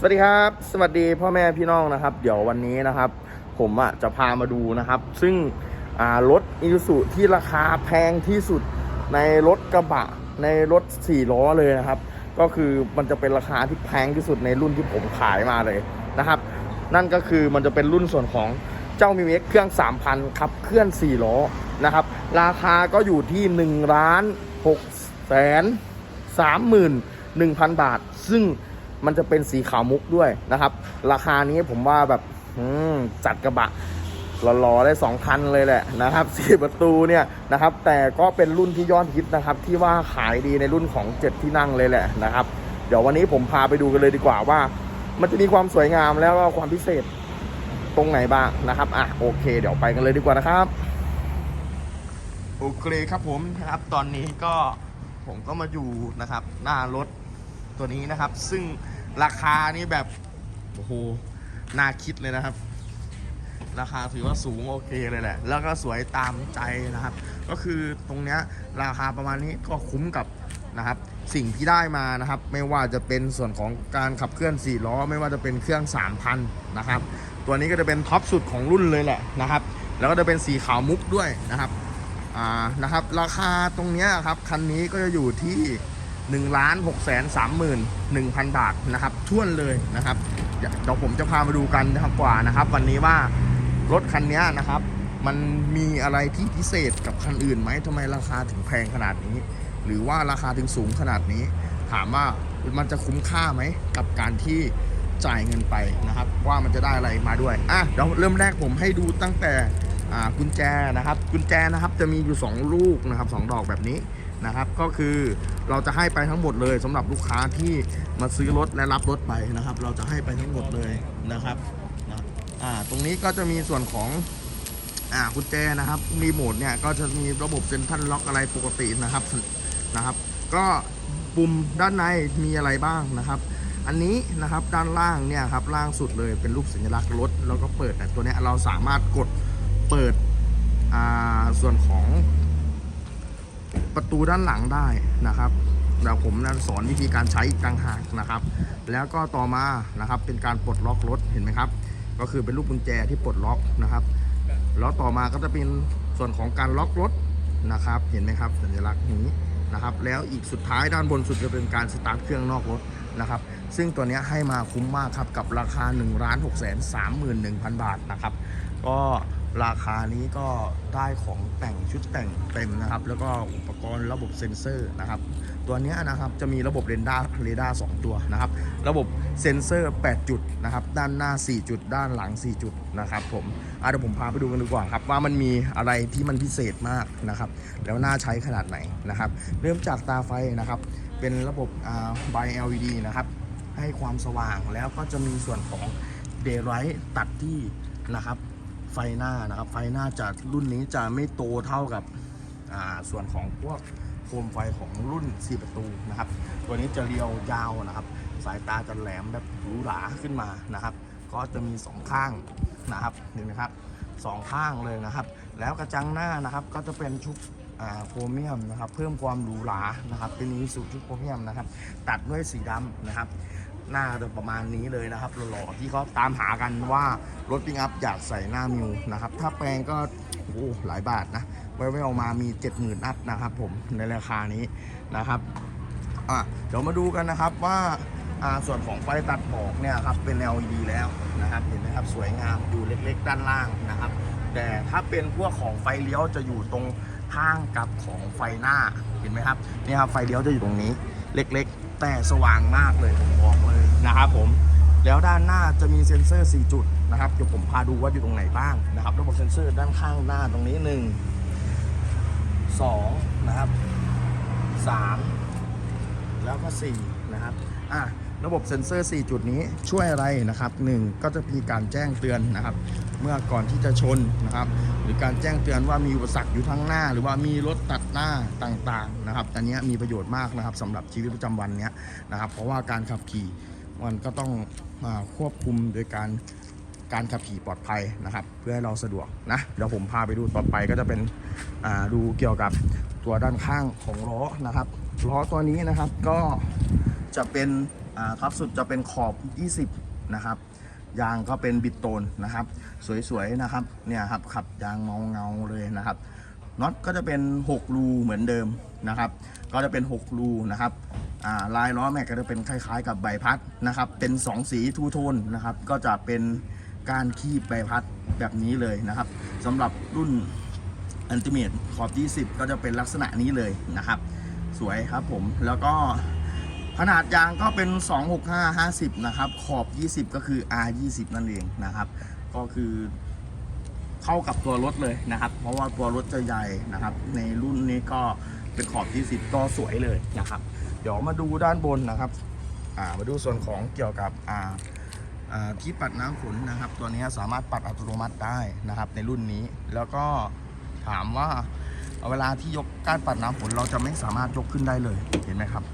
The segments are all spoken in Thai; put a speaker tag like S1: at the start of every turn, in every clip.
S1: สวัสดีครับ สวัสดีพ่อแม่พี่น้องนะครับ เดี๋ยววันนี้นะครับ ผมอะจะพามาดูนะครับ ซึ่งรถอีซูที่ราคาแพงที่สุดในรถกระบะในรถสี่ล้อเลยนะครับ ก็คือมันจะเป็นราคาที่แพงที่สุดในรุ่นที่ผมขายมาเลยนะครับ นั่นก็คือมันจะเป็นรุ่นส่วนของเจ้ามิวเอ็กเครื่อง 3,000ครับเคลื่อน 4 ล้อนะครับ ราคาก็อยู่ที่1ล้าน6แสน31,000 บาท ซึ่ง มันจะเป็นสีขาวมุกด้วยนะครับ ราคานี้ผมว่าแบบจัดกระบะหล่อๆได้2คันเลยแหละนะครับสี่ประตูเนี่ยนะครับ แต่ก็เป็นรุ่นที่ยอดฮิตนะครับ ที่ว่าขายดีในรุ่นของ7ที่นั่งเลยแหละนะครับ เดี๋ยววันนี้ผมพาไปดูกันเลยดีกว่าว่า มันจะมีความสวยงามแล้วก็ความพิเศษตรงไหนบ้างนะครับอะโอเค เดี๋ยวไปกันเลยดีกว่านะครับโอเคครับผมนะครับ ตอนนี้ก็ผมก็มาอยู่นะครับ หน้ารถตัวนี้นะครับ ซึ่ง ราคานี่แบบโอ้โหน่าคิดเลยนะครับ ราคาถือว่าสูงโอเคเลยแหละ แล้วก็สวยตามใจนะครับ ก็คือตรงเนี้ยราคาประมาณนี้ก็คุ้มกับนะครับ สิ่งที่ได้มานะครับ ไม่ว่าจะเป็นส่วนของการขับเคลื่อน4ล้อ ไม่ว่าจะเป็นเครื่อง 3,000 นะครับ ตัวนี้ก็จะเป็นท็อปสุดของรุ่นเลยแหละนะครับ แล้วก็จะเป็นสีขาวมุกด้วยนะครับอ่านะครับ ราคาตรงเนี้ยครับคันนี้ก็จะอยู่ที่ 1ล้าน6แสน31,000 บาทนะครับท่วนเลยนะครับ เดี๋ยวผมจะพามาดูกันนะครับกว่านะครับ วันนี้ว่ารถคันนี้นะครับ มันมีอะไรที่พิเศษกับคันอื่นไหมทำไมราคาถึงแพงขนาดนี้ หรือว่าราคาถึงสูงขนาดนี้ ถามว่ามันจะคุ้มค่าไหมกับการที่จ่ายเงินไปนะครับ ว่ามันจะได้อะไรมาด้วยอะเดี๋ยวเริ่มแรกผมให้ดูตั้งแต่กุญแจนะครับ กุญแจนะครับจะมีอยู่ 2 ลูกนะครับสองดอกแบบนี้นะครับ ก็คือ เราจะให้ไปทั้งหมดเลยสำหรับลูกค้าที่มาซื้อรถและรับรถไปนะครับ เราจะให้ไปทั้งหมดเลยนะครับนะอ่าตรงนี้ก็จะมีส่วนของอ่ากุญแจนะครับรีโมทเนี่ยก็จะมีระบบเซ็นทรัลล็อกอะไรปกตินะครับนะครับ ก็ปุ่มด้านในมีอะไรบ้างนะครับอันนี้นะครับด้านล่างเนี่ยครับล่างสุดเลยเป็นรูปสัญลักษณ์รถแล้วก็เปิดแต่ตัวเนี้ยเราสามารถกดเปิดส่วนของ ประตูด้านหลังได้นะครับเดี๋ยวผมนะสอนวิธีการใช้อีกต่างหากนะครับ แล้วก็ต่อมานะครับเป็นการปลดล็อกรถเห็นไหมครับ ก็คือเป็นลูกกุญแจที่ปลดล็อกนะครับ แล้วต่อมาก็จะเป็นส่วนของการล็อกรถนะครับ เห็นไหมครับ สัญลักษณ์นี้นะครับ แล้วอีกสุดท้ายด้านบนสุดจะเป็นการสตาร์ทเครื่องนอกรถนะครับ ซึ่งตัวนี้ให้มาคุ้มมากครับกับราคา1นึ่งล้านหกแสนสามหมื่นหนึ่งพันบาทนะครับ ก็ ราคานี้ก็ได้ของแต่งชุดแต่งเต็มนะครับ แล้วก็อุปกรณ์ระบบเซ็นเซอร์นะครับ ตัวนี้นะครับจะมีระบบเรดาร์เรดาร์2ตัวนะครับ ระบบเซ็นเซอร์ 8 จุดนะครับ ด้านหน้า 4 จุด ด้านหลัง 4 จุดนะครับ ผมอะเดี๋ยวผมพาไปดูกันดีกว่าครับ ว่ามันมีอะไรที่มันพิเศษมากนะครับ แล้วน่าใช้ขนาดไหนนะครับ เริ่มจากตาไฟนะครับ เป็นระบบอ่า by LED นะครับ ให้ความสว่างแล้วก็จะมีส่วนของ Daylight ตัดที่นะครับ ไฟหน้านะครับ ไฟหน้าจะรุ่นนี้จะไม่โตเท่ากับส่วนของพวกโคมไฟของรุ่น 4 ประตูนะครับ ตัวนี้จะเรียวยาวนะครับ สายตาจะแหลมแบบหรูหราขึ้นมานะครับ ก็จะมี 2 ข้างนะครับเห็นไหมครับสองข้างเลยนะครับ แล้วกระจังหน้านะครับก็จะเป็นชุดอ่าโครเมียมนะครับ เพิ่มความหรูหรานะครับ เป็นอีสุดชุดโครเมียมนะครับ ตัดด้วยสีดำนะครับ หน้าจะประมาณนี้เลยนะครับหล่อๆที่เขาตามหากันว่ารถปิกอัพอยากใส่หน้ามิวนะครับ ถ้าแปลงก็โอ้หลายบาทนะไว้ไว้ออกมามี 70,000 อัพนะครับผมในราคานี้นะครับอะเดี๋ยวมาดูกันนะครับว่าอ่าส่วนของไฟตัดหมอกเนี่ยครับเป็น LED แล้วนะครับเห็นไหมครับสวยงามอยู่เล็ก ๆ ด้านล่างนะครับ แต่ถ้าเป็นพวกของไฟเลี้ยวจะอยู่ตรงข้างกับของไฟหน้าเห็นไหมครับนี่ครับไฟเลี้ยวจะอยู่ตรงนี้เล็ก ๆ แต่สว่างมากเลยผมบอกเลยนะครับผมแล้วด้านหน้าจะมีเซ็นเซอร์ 4 จุดนะครับเดี๋ยวผมพาดูว่าอยู่ตรงไหนบ้างนะครับ ระบบเซ็นเซอร์ด้านข้างหน้าตรงนี้ 1 2 นะครับ 3 แล้วก็ 4 นะครับอะระบบเซ็นเซอร์ 4 จุดนี้ช่วยอะไรนะครับ 1 ก็จะมีการแจ้งเตือนนะครับ เมื่อก่อนที่จะชนนะครับ หรือการแจ้งเตือนว่ามีอุปสรรคอยู่ทางหน้า หรือว่ามีรถตัดหน้าต่างๆนะครับอันนี้มีประโยชน์มากนะครับสำหรับชีวิตประจำวันเนี้ยนะครับ เพราะว่าการขับขี่มันก็ต้องอาควบคุมโดยการการขับขี่ปลอดภัยนะครับ เพื่อให้เราสะดวกนะเดี๋ยวผมพาไปดูต่อไปก็จะเป็นดูเกี่ยวกับตัวด้านข้างของล้อนะครับล้อตัวนี้นะครับก็จะเป็นท็อปสุดจะเป็นขอบ 20 นะครับ ยางก็เป็นบิดโตนนะครับ สวยๆนะครับเนี่ยครับขับยางเงาเงาๆเลยนะครับน็อตก็จะเป็น 6 รูเหมือนเดิมนะครับ ก็จะเป็น 6 รูนะครับลายล้อแม็กก็จะเป็นคล้าย ๆ กับใบพัดนะครับ เป็น 2 สีทูโทนนะครับ ก็จะเป็นการคีบใบพัดแบบนี้เลยนะครับสำหรับรุ่นอันติเม e ขอบ 20 ก็จะเป็นลักษณะนี้เลยนะครับ สวยครับผมแล้วก็ ขนาดยางก็เป็น 265 50 นะครับ ขอบ 20 ก็คือ R 20นั่นเองนะครับ ก็คือเข้ากับตัวรถเลยนะครับ เพราะว่าตัวรถจะใหญ่นะครับ ในรุ่นนี้ก็เป็นขอบ 20 ก็สวยเลยนะครับ เดี๋ยวมาดูด้านบนนะครับามาดูส่วนของเกี่ยวกับอ่าที่ปัดน้ำฝนนะครับ ตัวนี้สามารถปัดอัตโนมัติได้นะครับ ในรุ่นนี้แล้วก็ถามว่าเวลาที่ยกก้านปัดน้ำฝนเราจะไม่สามารถยกขึ้นได้เลยเห็นไหมครับ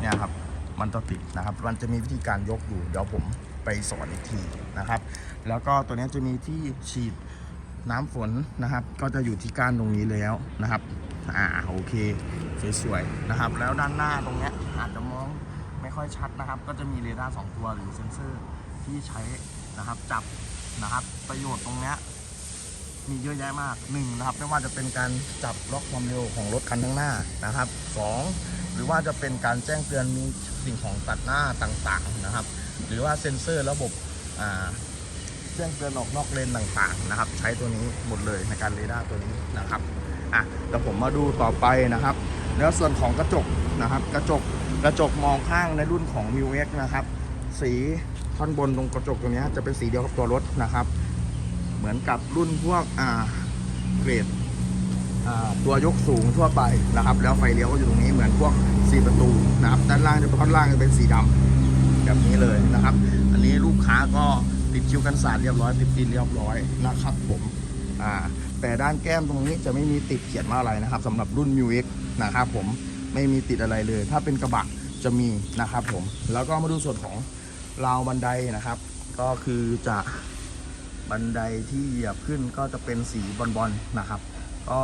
S1: เนี่ยครับมันจะติดนะครับ มันจะมีวิธีการยกอยู่ เดี๋ยวผมไปสอนอีกทีนะครับ แล้วก็ตัวนี้จะมีที่ฉีดน้ำฝนนะครับ ก็จะอยู่ที่ก้านตรงนี้แล้วนะครับ อ่าโอเคสวยๆนะครับ แล้วด้านหน้าตรงนี้อาจจะมองไม่ค่อยชัดนะครับ ก็จะมีเรดาร์สองตัวหรือเซ็นเซอร์ที่ใช้นะครับจับนะครับ ประโยชน์ตรงนี้มีเยอะแยะมากหนึ่งนะครับ ไม่ว่าจะเป็นการจับล็อกความเร็วของรถคันข้างหน้านะครับสอง รือว่าจะเป็นการแจ้งเตือนมีสิ่งของตัดหน้าต่างๆนะครับ หรือว่าเซ็นเซอร์ระบบแจ้งเตือนออกนอกเลนต่างๆนะครับ ใช้ตัวนี้หมดเลยในการเรดาร์ตัวนี้นะครับอะเดี๋ยวผมมาดูต่อไปนะครับ แล้วส่วนของกระจกนะครับ กระจกกระจกมองข้างในรุ่นของ m ิว X นะครับ สีท่อนบนตรงกระจกตรงนี้จะเป็นสีเดียวกับตัวรถนะครับ เหมือนกับรุ่นพวกเกรด ตัวยกสูงทั่วไปนะครับ แล้วไฟเลี้ยวก็อยู่ตรงนี้เหมือนพวกสีประตูนะครับ ด้านล่างจะเป็นท่อนล่างจะเป็นสีดำแบบนี้เลยนะครับ อันนี้ลูกค้าก็ติดคิวกันสาดเรียบร้อยติดตีนเรียบร้อยนะครับผมอ่าแต่ด้านแก้มตรงนี้จะไม่มีติดเขียนว่าอะไรนะครับสำหรับรุ่น m ิว X นะครับผมไม่มีติดอะไรเลย ถ้าเป็นกระบะจะมีนะครับผมแล้วก็มาดูส่วนของราวบันไดนะครับ ก็คือจะบันไดที่เหยียบขึ้นก็จะเป็นสีบอลๆนะครับ ก็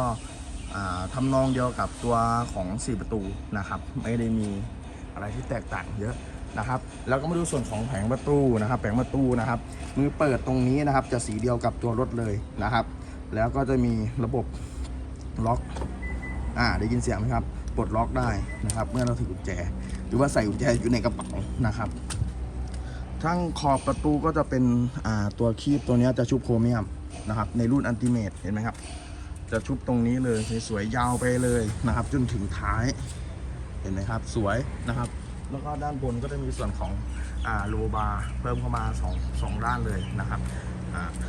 S1: ทำนองเดียวกับตัวของ 4 ประตูนะครับ ไม่ได้มีอะไรที่แตกต่างเยอะนะครับ แล้วก็มาดูส่วนของแผงประตูนะครับ แผงประตูนะครับ มือเปิดตรงนี้นะครับ จะสีเดียวกับตัวรถเลยนะครับ แล้วก็จะมีระบบล็อกอ่าได้ยินเสียงไหมครับปลดล็อกได้นะครับ เมื่อเราถือกุญแจ หรือว่าใส่กุญแจอยู่ในกระเป๋านะครับ ทั้งขอบประตูก็จะเป็นอ่าตัวคีบตัวนี้จะชุบโครเมียมนะครับ ในรุ่นอันติเมตเห็นไหมครับ จะชุบตรงนี้เลยสวยๆยาวไปเลยนะครับ จนถึงท้ายเห็นไหมครับ สวยนะครับ แล้วก็ด้านบนก็จะมีส่วนของอโลบาร์เพิ่มเข้ามาสองสองด้านเลยนะครับ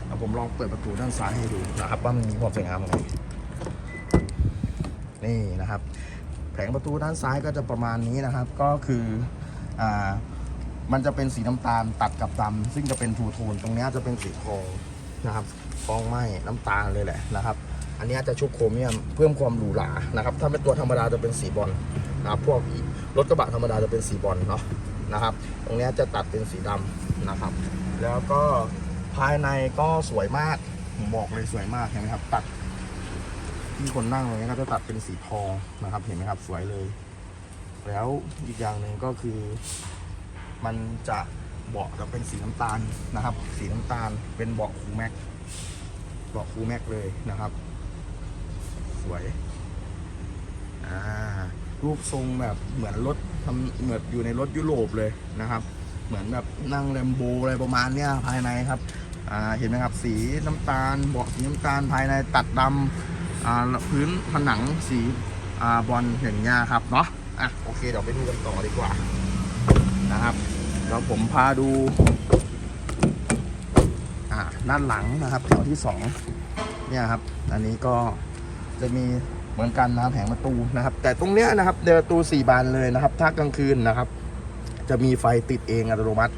S1: เอาผมลองเปิดประตูด้านซ้ายให้ดูนะครับ ว่ามันมีความสวยงามยังไงนี่นะครับ แผงประตูด้านซ้ายก็จะประมาณนี้นะครับ ก็คืออ่ามันจะเป็นสีน้ำตาลตัดกับดำซึ่งจะเป็นทูโทนตรงนี้จะเป็นสีทองนะครับทองไหมน้ำตาลเลยแหละนะครับ อันนี้จะชุบโครเมียมเพิ่มความหรูหรานะครับ ถ้าเป็นตัวธรรมดาจะเป็นสีบอลนะครับพวกรถกระบะธรรมดาจะเป็นสีบอลเนาะนะครับ ตรงนี้จะตัดเป็นสีดำนะครับ แล้วก็ภายในก็สวยมากผมบอกเลยสวยมากเห็นไหมครับ ตัดที่คนนั่งตรงนี้ก็จะตัดเป็นสีทองนะครับ เห็นไหมครับสวยเลย แล้วอีกอย่างหนึ่งก็คือ มันจะเบาะจะเป็นสีน้ำตาลนะครับ สีน้ำตาลเป็นเบาะคูแม็กเบาะคูแม็กเลยนะครับ สวยอ่ารูปทรงแบบเหมือนรถทำเหมือนอยู่ในรถยุโรปเลยนะครับ เหมือนแบบนั่งแลมโบอะไรประมาณเนี้ยภายในครับอ่าเห็นไหมครับสีน้ำตาลเบาะสีน้ำตาลภายในตัดดำอ่าพื้นผนังสีอ่าบอลอย่างเงี้ยครับเนาะอะโอเคเดี๋ยวไปดูกันต่อดีกว่านะครับแล้วผมพาดูอ่าด้านหลังนะครับแถวที่สองเนี่ยครับ อันนี้ก็ จะมีเหมือนกันนะครับแผงประตูนะครับ แต่ตรงเนี้ยนะครับเดประตูสี่บานเลยนะครับ ถ้ากลางคืนนะครับ จะมีไฟติดเองอัตโนมัติ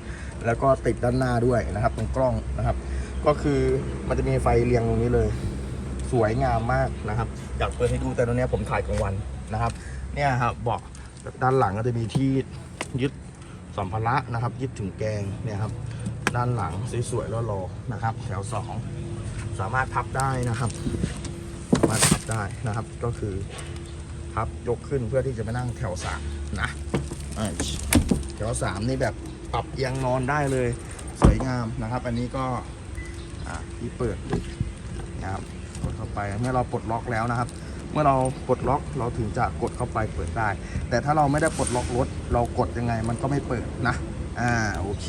S1: แล้วก็ติดด้านหน้าด้วยนะครับ ตรงกล้องนะครับ ก็คือมันจะมีไฟเรียงตรงนี้เลย สวยงามมากนะครับอยากเปิดให้ดูแต่ตรงเนี้ยผมถ่ายกลางวันนะครับ เนี่ยครับเบาะด้านหลังก็จะมีที่ยึดสัมภาระนะครับ ยึดถึงแกงเนี่ยครับ ด้านหลังสวยๆแล้วรอนะครับ แถวสองสามารถพับได้นะครับ ได้นะครับ ก็คือพับยกขึ้นเพื่อที่จะไปนั่งแถวสามนะแถวสามนี่แบบปรับเอียงนอนได้เลย สวยงามนะครับ อันนี้ก็อ่าที่เปิดนะครับกดเข้าไปเมื่อเราปลดล็อกแล้วนะครับ เมื่อเราปลดล็อกเราถึงจะกดเข้าไปเปิดได้ แต่ถ้าเราไม่ได้ปลดล็อกรถเรากดยังไงมันก็ไม่เปิดนะอ่าโอเค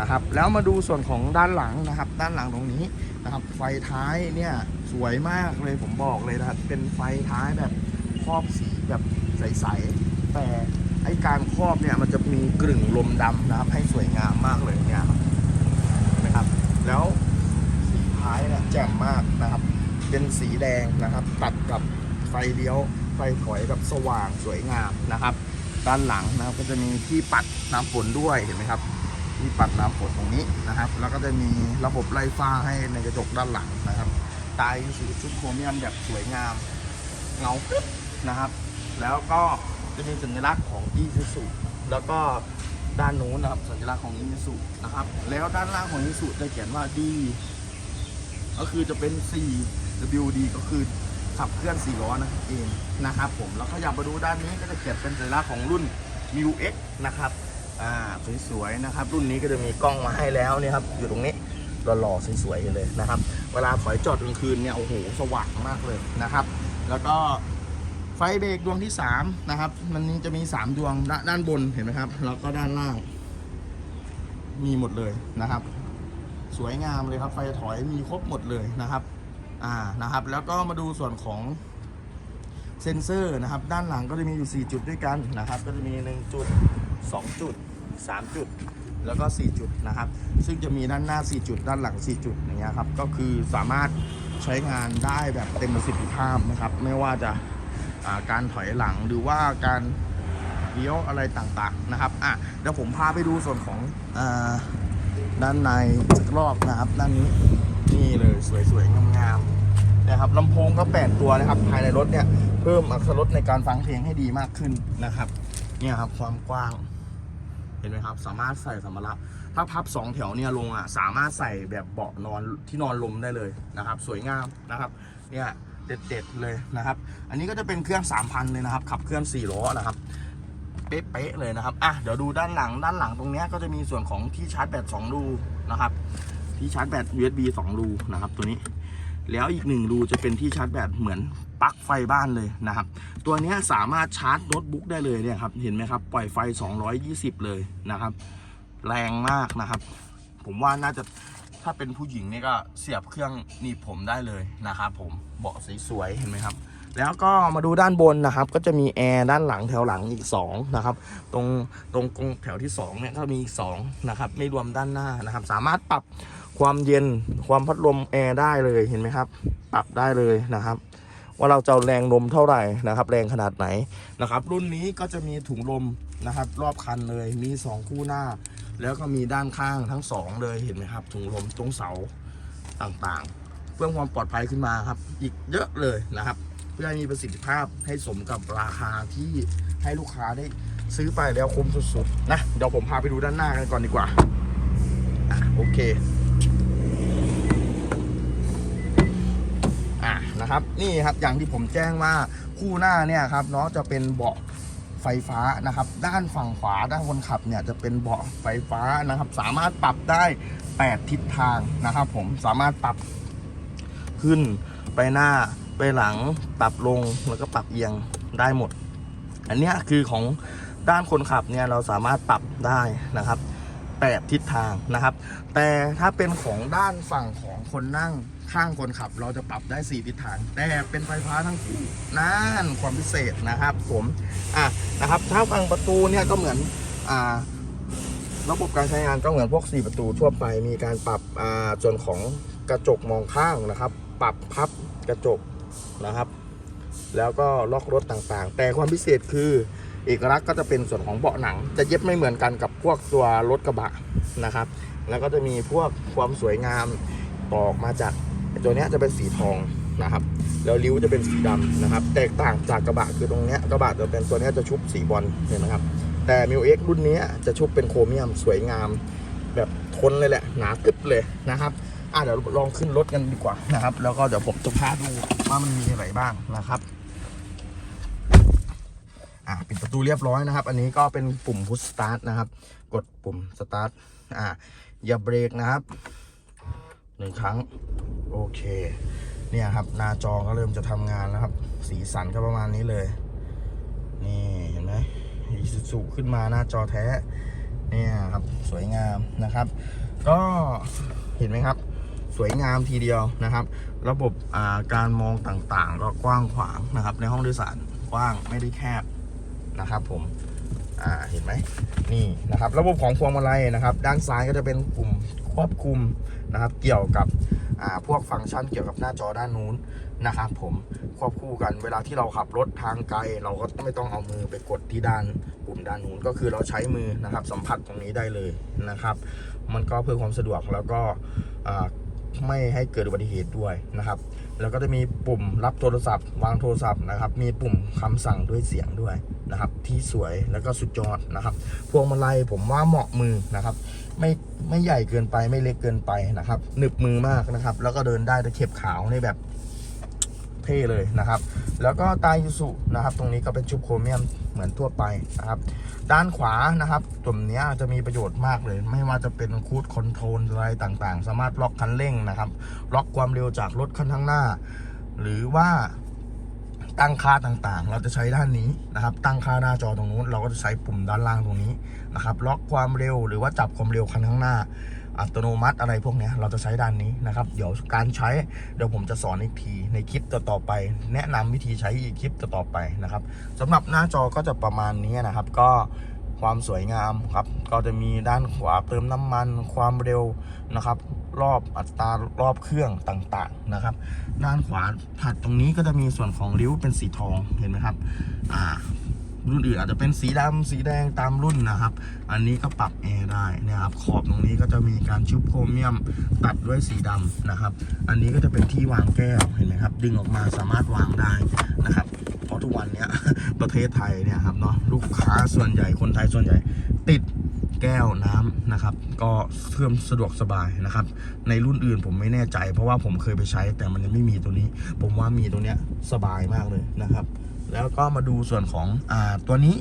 S1: นะครับ แล้วมาดูส่วนของด้านหลังนะครับ ด้านหลังตรงนี้นะครับ ไฟท้ายเนี่ยสวยมากเลยผมบอกเลยนะครับ เป็นไฟท้ายแบบครอบสีแบบใสๆแต่ไอการครอบเนี่ยมันจะมีกลึ่งลมดำนะครับ ให้สวยงามมากเลยเนี่ยนไหมครับ แล้วสีท้ายเนี่ยแจ่มมากนะครับ เป็นสีแดงนะครับ ตัดกับไฟเลี้ยวไฟถอยแบบสว่างสวยงามนะครับ ด้านหลังนะครับก็จะมีที่ปัดน้ำฝนด้วยเห็นไหมครับ ที่ปัดน้ำฝนตรงนี้นะครับ แล้วก็จะมีระบบไล่ฟ้าให้ในกระจกด้านหลังนะครับตายสีชุดโครเมียมแบบสวยงามเงาปึ๊บนะครับ แล้วก็จะมีสัญลักษณ์ของอีซูซูแล้วก็ด้านนู้นนะครับสัญลักษณ์ของอีซูซูนะครับ แล้วด้านล่างของอีซูจะเขียนว่าดีก็คือจะเป็น 4 WD ก็คือขับเคลื่อน4ล้อนะเองนะครับผมแล้วก็อยากมาดูด้านนี้ก็จะเขียนเป็นสัญลักษณ์ของรุ่น m u X นะครับ อ่าสวยๆนะครับ รุ่นนี้ก็จะมีกล้องมาให้แล้วเนี่ยครับอยู่ตรงนี้หล่อๆสวยๆเลยนะครับ เวลาถอยจอดกลางคืนเนี่ยโอ้โหสว่างมากเลยนะครับ แล้วก็ไฟเบรกดวงที่3นะครับ มันจะมี 3 ดวงด้านด้านบนเห็นไหมครับ แล้วก็ด้านล่าง มีหมดเลยนะครับ สวยงามเลยครับไฟถอยมีครบหมดเลยนะครับอ่านะครับ แล้วก็มาดูส่วนของเซ็นเซอร์นะครับ ด้านหลังก็จะมีอยู่ 4 จุดด้วยกันนะครับ ก็จะมี 1 จุด 2 จุด 3 จุด แล้วก็ 4 จุดนะครับ ซึ่งจะมีด้านหน้า 4 จุด ด้านหลัง 4 จุดอย่างเงี้ยครับ ก็คือสามารถใช้งานได้แบบเต็มประสิทธิภาพนะครับ ไม่ว่าจะาการถอยหลังหรือว่าการเลี้ยวอะไรต่างๆนะครับอะเดี๋ยวผมพาไปดูส่วนของอด้านในสักรอบนะครับ ด้านนี้นี่เลยสวยๆงามๆนะครับลำโพงก็แปดตัวนะครับ ภายในรถเนี่ยเพิ่มอัตรถรสในการฟังเพลงให้ดีมากขึ้นนะครับ เนี่ยครับความกว้าง เห็นไหมครับ สามารถใส่สัมภาระถ้าพับสองแถวเนี่ยลงอะสามารถใส่แบบเบาะนอนที่นอนลมได้เลยนะครับ สวยงามนะครับเนี่ยเด็ดๆเลยนะครับ อันนี้ก็จะเป็นเครื่อง 3,000 เลยนะครับ ขับเคลื่อน4ล้อนะครับ เป๊ะๆเลยนะครับ อะ เดี๋ยวดูด้านหลัง ด้านหลังตรงเนี้ยก็จะมีส่วนของที่ชาร์จแบต2รูนะครับ ที่ชาร์จแบต USB 2รูนะครับ ตัวนี้ แล้วอีกหนึ่งรูจะเป็นที่ชาร์จแบตเหมือนปลั๊กไฟบ้านเลยนะครับ ตัวนี้สามารถชาร์จโน้ตบุ๊กได้เลยเนี่ยครับ เห็นไหมครับ ปล่อยไฟ 220 เลยนะครับ แรงมากนะครับ ผมว่าน่าจะถ้าเป็นผู้หญิงนี่ก็เสียบเครื่องหนีบผมได้เลยนะครับผมเบาะสวยๆเห็นไหมครับ แล้วก็มาดูด้านบนนะครับ ก็จะมีแอร์ด้านหลังแถวหลังอีก2นะครับตรงตรงตรงแถวที่2เนี่ยก็มีอีก2นะครับไม่รวมด้านหน้านะครับ สามารถปรับ ความเย็นความพัดลมแอร์ได้เลยเห็นไหมครับ ปรับได้เลยนะครับ ว่าเราจะแรงลมเท่าไหร่นะครับ แรงขนาดไหนนะครับ รุ่นนี้ก็จะมีถุงลมนะครับ รอบคันเลยมี 2 คู่หน้า แล้วก็มีด้านข้างทั้งสองเลยเห็นไหมครับ ถุงลมตรงเสาต่างๆ เพื่อความปลอดภัยขึ้นมาครับ อีกเยอะเลยนะครับ เพื่อให้มีประสิทธิภาพให้สมกับราคาที่ให้ลูกค้าได้ซื้อไปแล้วคุ้มสุดๆนะเดี๋ยวผมพาไปดูด้านหน้ากันก่อนดีกว่าอโอเค อะ นะครับนี่ครับอย่างที่ผมแจ้งว่าคู่หน้าเนี่ยครับเนาะจะเป็นเบาะไฟฟ้านะครับ ด้านฝั่งขวาด้านคนขับเนี่ยจะเป็นเบาะไฟฟ้านะครับ สามารถปรับได้ 8 ทิศทางนะครับ ผมสามารถปรับขึ้นไปหน้าไปหลังปรับลงแล้วก็ปรับเอียงได้หมด อันนี้คือของด้านคนขับเนี่ยเราสามารถปรับได้นะครับ 8 ทิศทางนะครับ แต่ถ้าเป็นของด้านฝั่งของคนนั่งข้างคนขับ เราจะปรับได้ 4 ทิศทาง แต่เป็นไฟฟ้าทั้งคู่นั่นความพิเศษนะครับผมอะนะครับถ้าฝั่งประตูเนี่ยก็เหมือนอ่าระบบการใช้งานก็เหมือนพวก 4 ประตูทั่วไป มีการปรับอ่าส่วนของกระจกมองข้างนะครับ ปรับพับกระจกนะครับ แล้วก็ล็อกรถต่างๆ แต่ความพิเศษคือ เอกลักษณ์ก็จะเป็นส่วนของเบาะหนัง จะเย็บไม่เหมือนกันกับพวกตัวรถกระบะนะครับ แล้วก็จะมีพวกความสวยงามตอกมาจากตัวนี้จะเป็นสีทองนะครับ แล้วริ้วจะเป็นสีดำนะครับ แตกต่างจากกระบะคือตรงนี้กระบะจะเป็นตัวนี้จะชุบสีบอลเห็นไหมครับ แต่มิวเอ็กรุ่นนี้จะชุบเป็นโครเมียมสวยงาม แบบทนเลยแหละ หนาตึ๊บเลยนะครับอะเดี๋ยวลองขึ้นรถกันดีกว่านะครับ แล้วก็เดี๋ยวผมจะพาดูว่ามันมีอะไรบ้างนะครับ อ่าปิดประตูเรียบร้อยนะครับ อันนี้ก็เป็นปุ่มพุชสตาร์ทนะครับ กดปุ่มสตาร์ทอ่าอย่าเบรกนะครับหนึ่งครั้งโอเคเนี่ยครับหน้าจอก็เริ่มจะทำงานแล้วครับ สีสันก็ประมาณนี้เลย นี่เห็นไหมอีซูซูขึ้นมาหน้าจอแท้เนี่ยครับสวยงามนะครับ ก็เห็นไหมครับ สวยงามทีเดียวนะครับ ระบบาการมองต่างๆ ก็กว้างขวางนะครับ ในห้องโดยสารกว้างไม่ได้แคบ นะครับผมอ่าเห็นไหมนี่นะครับ ระบบของพวงมาลัยนะครับ ด้านซ้ายก็จะเป็นปุ่มควบคุมนะครับ เกี่ยวกับอ่าพวกฟังก์ชันเกี่ยวกับหน้าจอด้านนู้นนะครับผมควบคู่กันเวลาที่เราขับรถทางไกล เราก็ไม่ต้องเอามือไปกดที่ด้านปุ่มด้านนู้นก็คือเราใช้มือนะครับ สัมผัสตรงนี้ได้เลยนะครับ มันก็เพื่อความสะดวกแล้วก็ไม่ให้เกิดอุบัติเหตุด้วยนะครับ แล้วก็จะมีปุ่มรับโทรศัพท์ วางโทรศัพท์นะครับ มีปุ่มคำสั่งด้วยเสียงด้วย นะครับที่สวยแล้วก็สุดยอดนะครับ พวงมาลัยผมว่าเหมาะมือนะครับ ไม่ไม่ใหญ่เกินไปไม่เล็กเกินไปนะครับหนึบมือมากนะครับ แล้วก็เดินได้ตะเข็บขาวในแบบเท่เลยนะครับ แล้วก็ตายูสุนะครับ ตรงนี้ก็เป็นชุบโครเมียมเหมือนทั่วไปนะครับ ด้านขวานะครับตัวนี้จะมีประโยชน์มากเลย ไม่ว่าจะเป็นคูดคอนโทรลอะไรต่างๆ สามารถล็อกคันเร่งนะครับ ล็อกความเร็วจากรถคันข้างหน้า หรือว่า ตั้งค่าต่างๆ เราจะใช้ด้านนี้นะครับ ตั้งค่าหน้าจอตรงนู้น เราก็จะใช้ปุ่มด้านล่างตรงนี้นะครับ ล็อกความเร็วหรือว่าจับความเร็วคันข้างหน้า อัตโนมัติอะไรพวกนี้เราจะใช้ด้านนี้นะครับ เดี๋ยวการใช้ เดี๋ยวผมจะสอนอีกทีในคลิปต่อๆไป แนะนำวิธีใช้อีกคลิปต่อๆไปนะครับสำหรับหน้าจอก็จะประมาณนี้นะครับ ก็ความสวยงามครับ ก็จะมีด้านขวาเติมน้ำมัน ความเร็วนะครับ รอบอัตรารอบเครื่องต่างๆนะครับ ด้านขวาถัดตรงนี้ก็จะมีส่วนของริ้วเป็นสีทองเห็นไหมครับอ่ารุ่นอื่นอาจจะเป็นสีดำสีแดงตามรุ่นนะครับ อันนี้ก็ปรับแอร์ได้นะครับ ขอบตรงนี้ก็จะมีการชุบโครเมียมตัดด้วยสีดำนะครับ อันนี้ก็จะเป็นที่วางแก้วเห็นไหมครับ ดึงออกมาสามารถวางได้นะครับ เพราะทุกวันนี้ประเทศไทยเนี่ยครับเนาะลูกค้าส่วนใหญ่คนไทยส่วนใหญ่ ติด แก้วน้ำนะครับ ก็เพิ่มสะดวกสบายนะครับ ในรุ่นอื่นผมไม่แน่ใจ เพราะว่าผมเคยไปใช้แต่มันยังไม่มีตัวนี้ ผมว่ามีตัวเนี้ยสบายมากเลยนะครับ แล้วก็มาดูส่วนของอ่าตัวนี้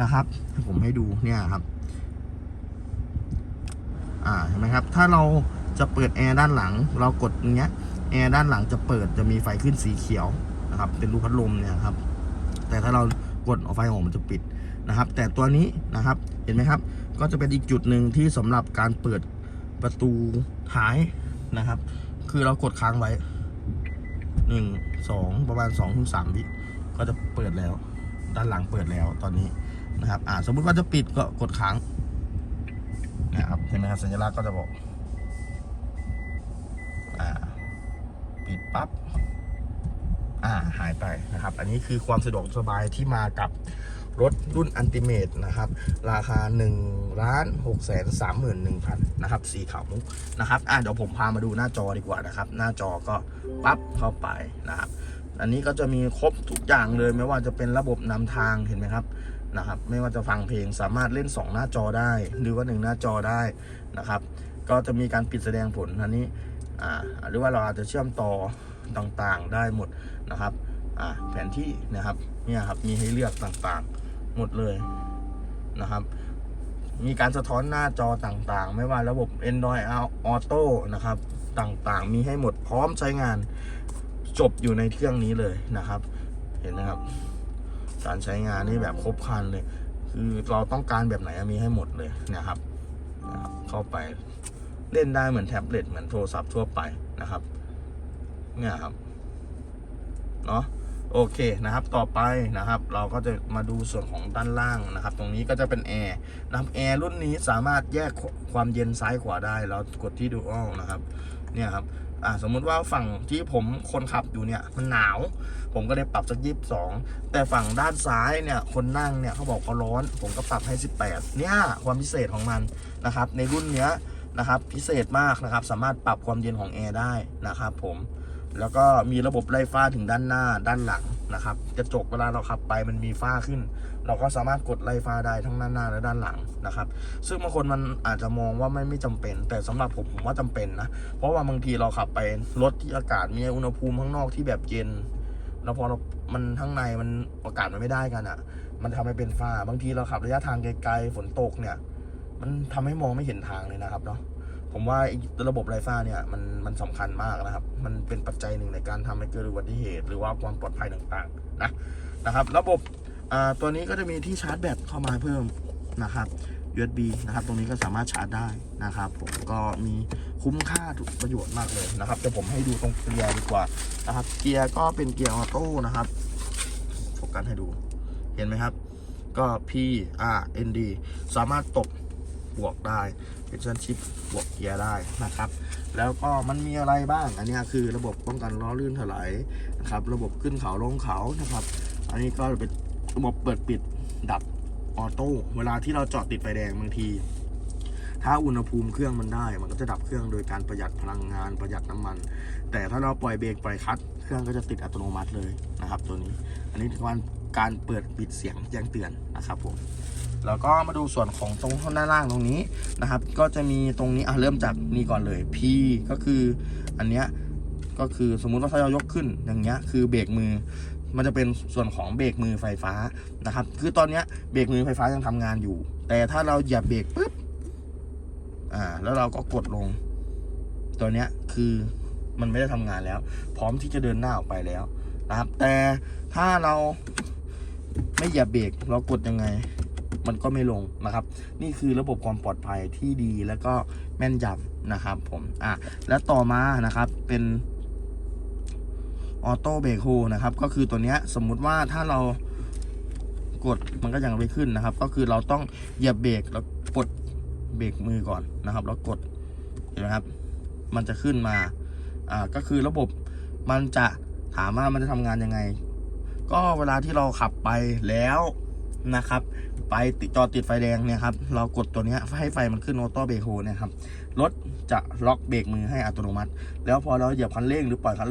S1: นะครับให้ผมให้ดูเนี่ยครับอ่าเห็นไหมครับ ถ้าเราจะเปิดแอร์ด้านหลัง เรากดอย่างเงี้ยแอร์ด้านหลังจะเปิดจะมีไฟขึ้นสีเขียวนะครับ เป็นรูพัดลมเนี่ยครับ แต่ถ้าเรากดเอาไฟออกมันจะปิดนะครับ แต่ตัวนี้นะครับ เห็นไหมครับ ก็จะเป็นอีกจุดหนึ่งที่สำหรับการเปิดประตูท้ายนะครับ คือเรากดค้างไว้หนึ่งสองประมาณสองถึงสามวิก็จะเปิดแล้ว ด้านหลังเปิดแล้วตอนนี้นะครับ อ่า สมมุติว่าจะปิดก็กดค้างนะครับเห็นไหมครับสัญลักษณ์ก็จะบอก อ่า ปิดปั๊บอ่าหายไปนะครับ อันนี้คือความสะดวกสบายที่มากับ รถรุ่นอันติเมตนะครับ ราคา1ล้าน6แสน3หมื่น1พันนะครับสีขาวมุกนะครับอ่าเดี๋ยวผมพามาดูหน้าจอดีกว่านะครับ หน้าจอก็ปั๊บเข้าไปนะครับ อันนี้ก็จะมีครบทุกอย่างเลยไม่ว่าจะเป็นระบบนำทางเห็นไหมครับนะครับ ไม่ว่าจะฟังเพลงสามารถเล่น 2 หน้าจอได้ หรือว่า 1 หน้าจอได้นะครับ ก็จะมีการปิดแสดงผลอันนี้อ่าหรือว่าเราอาจจะเชื่อมต่อต่างๆได้หมดนะครับอ่าแผนที่นะครับเนี่ยครับมีให้เลือกต่างๆ หมดเลยนะครับ มีการสะท้อนหน้าจอต่างๆ ไม่ว่าระบบ Android Auto นะครับ ต่างๆ มีให้หมดพร้อมใช้งานจบอยู่ในเครื่องนี้เลยนะครับ เห็นนะครับ การใช้งานนี่แบบครบครันเลย คือเราต้องการแบบไหนมีให้หมดเลยนะครับนะครับเข้าไปเล่นได้เหมือนแท็บเล็ตเหมือนโทรศัพท์ทั่วไปนะครับ เนี่ยครับ เนาะ โอเคนะครับต่อไปนะครับเราก็จะมาดูส่วนของด้านล่างนะครับ ตรงนี้ก็จะเป็นแอร์นะครับแอร์รุ่นนี้สามารถแยกความเย็นซ้ายขวาได้เรากดที่ดูอัลนะครับเนี่ยครับอ่าสมมุติว่าฝั่งที่ผมคนขับอยู่เนี่ยมันหนาว ผมก็เลยปรับสักยี่สิบสองแต่ฝั่งด้านซ้ายเนี่ยคนนั่งเนี่ยเขาบอกเขาร้อน ผมก็ปรับให้ 18 เนี่ยความพิเศษของมันนะครับ ในรุ่นเนี้ยนะครับพิเศษมากนะครับ สามารถปรับความเย็นของแอร์ได้นะครับผม แล้วก็มีระบบไล่ฟ้าถึงด้านหน้าด้านหลังนะครับ กระจกเวลาเราขับไปมันมีฟ้าขึ้น เราก็สามารถกดไล่ฟ้าได้ทั้งด้านหน้าและด้านหลังนะครับ ซึ่งบางคนมันอาจจะมองว่าไม่ไม่จำเป็น แต่สำหรับผมผมว่าจำเป็นนะ เพราะว่าบางทีเราขับไปรถที่อากาศมีอุณหภูมิข้างนอกที่แบบเย็น แล้วพอเรามันข้างในมันอากาศมันไม่ได้กันอะ่ะ มันทำให้เป็นฝ้า บางทีเราขับระยะทางไกลๆฝนตกเนี่ย มันทำให้มองไม่เห็นทางเลยนะครับเนาะ ผมว่าระบบไรฟ้าเนี่ยมันมันสำคัญมากนะครับ มันเป็นปัจจัยหนึ่งในการทำให้เกิดอุบัติเหตุ หรือว่าความปลอดภัยต่างๆนะนะครับ ระบบอ่าตัวนี้ก็จะมีที่ชาร์จแบตเข้ามาเพิ่มนะครับ USB นะครับตรงนี้ก็สามารถชาร์จได้นะครับ ผมก็มีคุ้มค่าทุกประโยชน์มากเลยนะครับเดี๋ยวผมให้ดูตรงเกียร์ดีกว่านะครับ เกียร์ก็เป็นเกียร์ออโต้นะครับโฟกัสให้ดูเห็นไหมครับ ก็ P R N D สามารถตบ บวกได้เป็นชั้นชิปบวกเกียร์ได้นะครับ แล้วก็มันมีอะไรบ้าง อันนี้คือระบบป้องกันล้อลื่นถลายนะครับ ระบบขึ้นเขาลงเขานะครับ อันนี้ก็เป็นระบบเปิดปิดดับออโต้เวลาที่เราจอดติดไฟแดงบางทีถ้าอุณหภูมิเครื่องมันได้ มันก็จะดับเครื่องโดยการประหยัดพลังงานประหยัดน้ำมัน แต่ถ้าเราปล่อยเบรกปล่อยคลัตช์เครื่องก็จะติดอัตโนมัติเลยนะครับ ตัวนี้ อันนี้คือการการเปิดปิดเสียงแจ้งเตือนนะครับผม แล้วก็มาดูส่วนของตรงข้างด้านล่างตรงนี้นะครับ ก็จะมีตรงนี้อะเริ่มจากนี่ก่อนเลย P ก็คืออันเนี้ยก็คือสมมุติว่าถ้าเรายกขึ้นอย่างเงี้ยคือเบรกมือ มันจะเป็นส่วนของเบรกมือไฟฟ้านะครับ คือตอนเนี้ยเบรกมือไฟฟ้ายังทำงานอยู่ แต่ถ้าเราเหยียบเบรกปุ๊บอ่าแล้วเราก็กดลง ตัวเนี้ยคือมันไม่ได้ทำงานแล้ว พร้อมที่จะเดินหน้าออกไปแล้วนะครับ แต่ถ้าเราไม่เหยียบเบรกเรากดยังไง มันก็ไม่ลงนะครับ นี่คือระบบความปลอดภัยที่ดีแล้วก็แม่นยำนะครับ ผมอะแล้วต่อมานะครับเป็นออโต้เบรกโฮนะครับ ก็คือตัวเนี้ยสมมุติว่าถ้าเรากดมันก็ยังไม่ขึ้นนะครับ ก็คือเราต้องเหยียบเบรกแล้วกดเบรกมือก่อนนะครับ แล้วกดเห็นไหมครับ มันจะขึ้นมาอ่าก็คือระบบมันจะถามว่ามันจะทำงานยังไง ก็เวลาที่เราขับไปแล้ว นะครับไปติดจอติดไฟแดงเนี่ยครับเรากดตัวนี้ให้ไฟมันขึ้นออโต้เบรกโฮนี่ครับรถจะล็อกเบรกมือให้อัตโนมัติ แล้วพอเราเหยียบคันเร่งหรือปล่อยคัน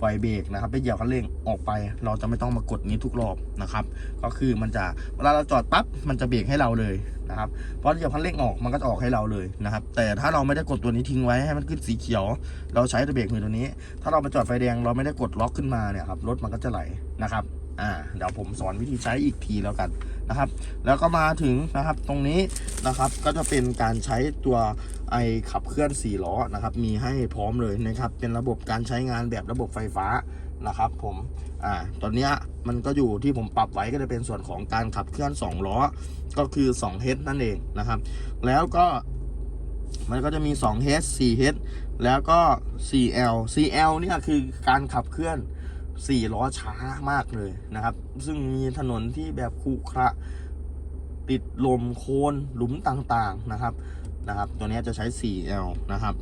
S1: ปล่อยเบรกนะครับไปเหยียบคันเร่งออกไป เราจะไม่ต้องมากดนี้ทุกรอบนะครับ ก็คือมันจะเวลาเราจอดปั๊บมันจะเบรกให้เราเลยนะครับพอเหยียบคันเร่งออกมันก็จะออกให้เราเลยนะครับ แต่ถ้าเราไม่ได้กดตัวนี้ทิ้งไว้ให้มันขึ้นสีเขียว เราใช้แต่เบรกมือตัวนี้ ถ้าเราไปจอดไฟแดงเราไม่ได้กดล็อกขึ้นมาเนี่ยครับรถมันก็จะไหลนะครับ อ่าเดี๋ยวผมสอนวิธีใช้อีกทีแล้วกันนะครับ แล้วก็มาถึงนะครับตรงนี้นะครับก็จะเป็นการใช้ตัวไอขับเคลื่อน4ล้อนะครับ มีให้พร้อมเลยนะครับ เป็นระบบการใช้งานแบบระบบไฟฟ้านะครับผม อ่า ตอนนี้มันก็อยู่ที่ผมปรับไว้ก็จะเป็นส่วนของการขับเคลื่อน 2 ล้อ ก็คือ2 h นั่นเองนะครับ แล้วก็มันก็จะมี2 h 4 h แล้วก็ 4L 4L เนี่ยคือการขับเคลื่อน สี่ล้อช้ามากเลยนะครับ ซึ่งมีถนนที่แบบขรุขระติดลมโคลนหลุมต่างๆนะครับนะครับ ตัวนี้จะใช้ 4L นะครับ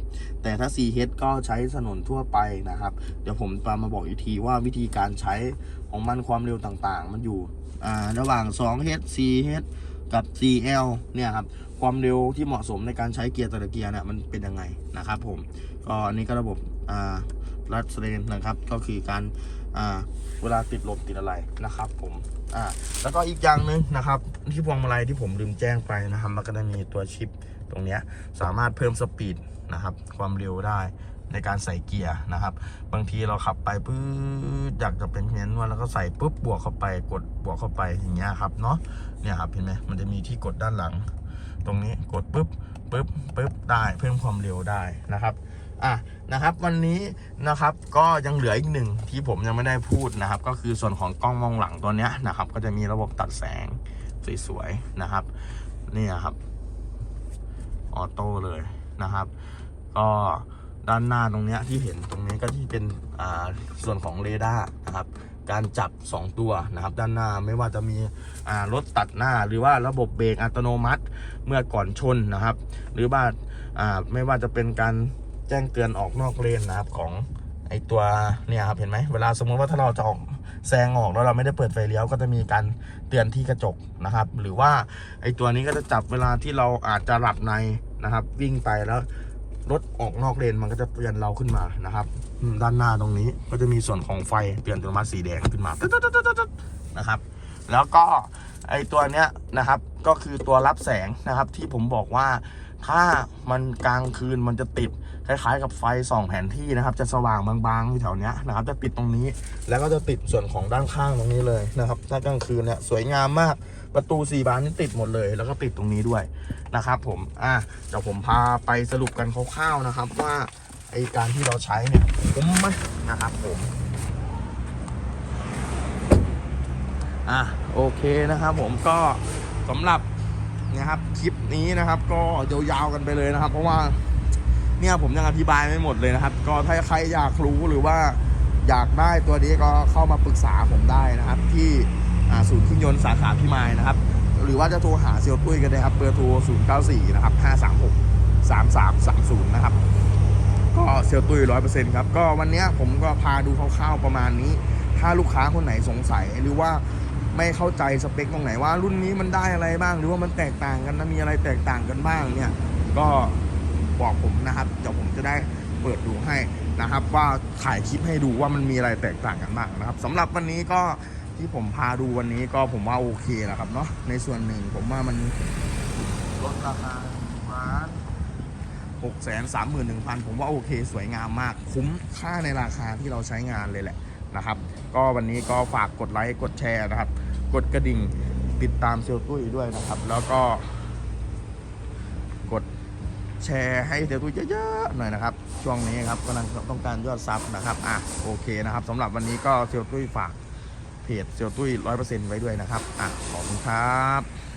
S1: แต่ถ้า 4H ก็ใช้ถนนทั่วไปนะครับ เดี๋ยวผมตามมาบอกอีกทีว่าวิธีการใช้ของมันความเร็วต่างๆ มันอยู่ระหว่าง 2H 4H กับ 4L เนี่ยครับความเร็วที่เหมาะสมในการใช้เกียร์แต่ละเกียร์เนี่ยมันเป็นยังไงนะครับผมก็อันนี้ก็ระบบอ่ารัดเรนนะครับก็คือการอ่าเวลาติดลมติดอะไรนะครับผมอ่าแล้วก็อีกอย่างหนึ่งนะครับที่พวงมาลัยที่ผมลืมแจ้งไปนะครับมันก็จะมีตัวชิปตรงนี้สามารถเพิ่มสปีดนะครับความเร็วได้ในการใส่เกียร์นะครับ บางทีเราขับไปปื๊ดอยากจะเป็นเพียนวลแล้วก็ใส่ปุ๊บบวกเข้าไปกดบวกเข้าไปอย่างเงี้ยครับเนาะ เนี่ยครับเห็นไหมมันจะมีที่กดด้านหลัง ตรงนี้กดปุ๊บปุ๊บปุ๊บได้เพิ่มความเร็วได้นะครับอะนะครับวันนี้นะครับก็ยังเหลืออีกหนึ่งที่ผมยังไม่ได้พูดนะครับ ก็คือส่วนของกล้องมองหลังตัวเนี้ยนะครับ ก็จะมีระบบตัดแสงสวยๆนะครับนี่ครับออโต้เลยนะครับ ก็ด้านหน้าตรงเนี้ยที่เห็นตรงนี้ก็ที่เป็นอ่าส่วนของเรดาร์นะครับ การจับ 2 ตัวนะครับ ด้านหน้าไม่ว่าจะมีรถตัดหน้า หรือว่าระบบเบรกอัตโนมัติเมื่อก่อนชนนะครับ หรือว่าอ่าไม่ว่าจะเป็นการแจ้งเตือนออกนอกเลนนะครับของไอตัวเนี่ยครับเห็นไหมเวลาสมมติว่าถ้าเราจะออกแซงออกแล้วเราไม่ได้เปิดไฟเลี้ยวก็จะมีการเตือนที่กระจกนะครับ หรือว่าไอตัวนี้ก็จะจับเวลาที่เราอาจจะหลับในนะครับ วิ่งไปแล้ว รถออกนอกเลนมันก็จะเตือนเราขึ้นมานะครับด้านหน้าตรงนี้ก็จะมีส่วนของไฟเตือนอัตโนมัติสีแดงขึ้นมานะครับ แล้วก็ไอตัวเนี้ยนะครับก็คือตัวรับแสงนะครับที่ผมบอกว่า ถ้ามันกลางคืนมันจะติดคล้ายๆ กับไฟส่องแผนที่นะครับ จะสว่างบางๆอยู่แถวเนี้ยนะครับ จะติดตรงนี้แล้วก็จะติดส่วนของด้านข้างตรงนี้เลยนะครับถ้ากลางคืนเนี่ยสวยงามมากประตูสี่บานนี่ติดหมดเลย แล้วก็ติดตรงนี้ด้วยนะครับผมอะเดี๋ยวผมพาไปสรุปกันคร่าวๆนะครับ ว่าไอการที่เราใช้เนี่ยคุ้มไหมนะครับผมอะโอเคนะครับผมก็สำหรับ นะครับคลิปนี้นะครับ ก็ยาวๆกันไปเลยนะครับ เพราะว่าเนี่ยผมยังอธิบายไม่หมดเลยนะครับ ก็ถ้าใครอยากรู้หรือว่าอยากได้ตัวนี้ก็เข้ามาปรึกษาผมได้นะครับ ที่ศูนย์เครื่องยนต์สาขาพิมายนะครับ หรือว่าจะโทรหาเซลลตุ้ยกันนะครับเบอร์โทร 094 นะครับ 536 3330 นะครับ ก็เซลลตุ้ยร้อยเปอร์เซ็นต์ครับ ก็วันนี้ผมก็พาดูคร่าวๆประมาณนี้ ถ้าลูกค้าคนไหนสงสัยหรือว่า ไม่เข้าใจสเปคตรงไหนว่า รุ่นนี้มันได้อะไรบ้าง หรือว่ามันแตกต่างกันนะมีอะไรแตกต่างกันบ้างเนี่ย ก็บอกผมนะครับเดี๋ยวผมจะได้เปิดดูให้นะครับ ว่าถ่ายคลิปให้ดูว่ามันมีอะไรแตกต่างกันบ้างนะครับสำหรับวันนี้ก็ที่ผมพาดูวันนี้ก็ผมว่าโอเคแล้วครับเนาะในส่วนหนึ่งผมว่ามันลดราคาร้านหกแสนสามหมื่นหนึ่งพันผมว่าโอเค สวยงามมาก คุ้มค่าในราคาที่เราใช้งานเลยแหละนะครับ ก็วันนี้ก็ฝากกดไลค์กดแชร์นะครับ กดกระดิ่งติดตามเซลตุ้ยด้วยนะครับ แล้วก็กดแชร์ให้เซลตุ้ยเยอะๆหน่อยนะครับ ช่วงนี้ครับกำลังต้องการยอดซับนะครับอะโอเคนะครับสำหรับวันนี้ก็เซลตุ้ยฝากเพจเซลลตุ้ยร้อยเปอร์เซ็นต์ไว้ด้วยนะครับอะขอบคุณครับ